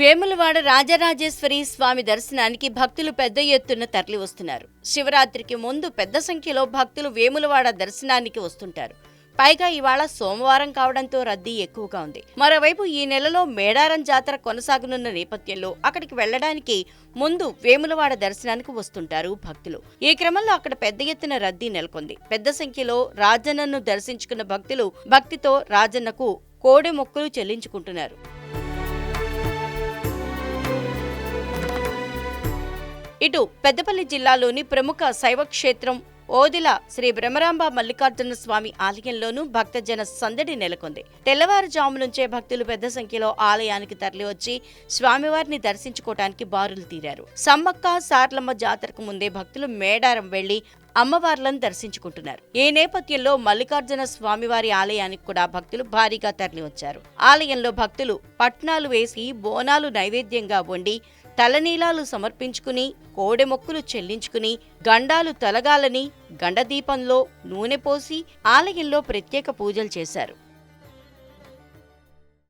వేములవాడ రాజరాజేశ్వరి స్వామి దర్శనానికి భక్తులు పెద్ద ఎత్తున తరలి వస్తున్నారు శివరాత్రికి ముందు పెద్ద సంఖ్యలో భక్తులు వేములవాడ దర్శనానికి వస్తుంటారు. పైగా ఇవాళ సోమవారం కావడంతో రద్దీ ఎక్కువగా ఉంది. మరోవైపు ఈ నెలలో మేడారం జాతర కొనసాగనున్న నేపథ్యంలో అక్కడికి వెళ్ళడానికి ముందు వేములవాడ దర్శనానికి వస్తుంటారు భక్తులు. ఈ క్రమంలో అక్కడ పెద్ద ఎత్తున రద్దీ నెలకొంది. పెద్ద సంఖ్యలో రాజన్నను దర్శించుకున్న భక్తులు భక్తితో రాజన్నకు కోడె మొక్కులు చెల్లించుకుంటున్నారు. ఇటు పెద్దపల్లి జిల్లాలోని ప్రముఖ శైవ క్షేత్రం ఓదిల శ్రీ బ్రహ్మరాంబ మల్లికార్జున స్వామి ఆలయంలోనూ భక్తజన సందడి నెలకొంది. తెల్లవారుజాము నుంచే భక్తులు పెద్ద సంఖ్యలో ఆలయానికి తరలివచ్చి స్వామివారిని దర్శించుకోవటానికి బారులు తీరారు. సమ్మక్క సార్లమ్మ జాతరకు ముందే భక్తులు మేడారం వెళ్ళి అమ్మవార్లను దర్శించుకుంటున్నారు. ఈ నేపథ్యంలో మల్లికార్జున స్వామివారి ఆలయానికి కూడా భక్తులు భారీగా తరలివచ్చారు. ఆలయంలో భక్తులు పట్నాలు వేసి బోనాలు నైవేద్యంగా వండి తలనీలాలు సమర్పించుకుని కోడె మొక్కులు చెల్లించుకుని గండాలు తలగాలని గండదీపంలో నూనె పోసి ఆలయంలో ప్రత్యేక పూజలు చేశారు.